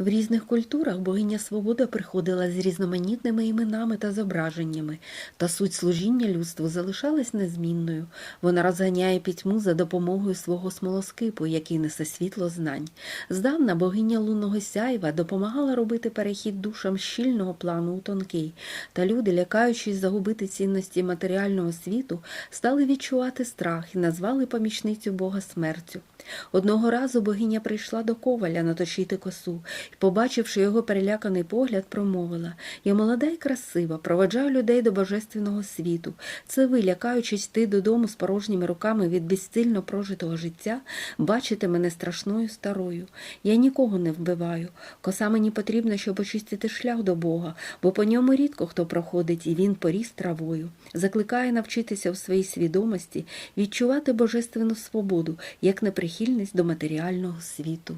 В різних культурах богиня Свобода приходила з різноманітними іменами та зображеннями, та суть служіння людству залишалась незмінною. Вона розганяє пітьму за допомогою свого смолоскипу, який несе світло знань. Здавна богиня лунного сяйва допомагала робити перехід душам щільного плану у тонкий, та люди, лякаючись загубити цінності матеріального світу, стали відчувати страх і назвали помічницю Бога смертю. Одного разу богиня прийшла до коваля наточити косу і, побачивши його переляканий погляд, промовила Я молода і красива, проведжаю людей до божественного світу. Це ви, лякаючись йти додому з порожніми руками від безцільно прожитого життя, бачите мене страшною старою. Я нікого не вбиваю. Коса мені потрібна, щоб очистити шлях до Бога, бо по ньому рідко хто проходить, і він поріс травою. Закликає навчитися в своїй свідомості відчувати божественну свободу як неприхильність до матеріального світу.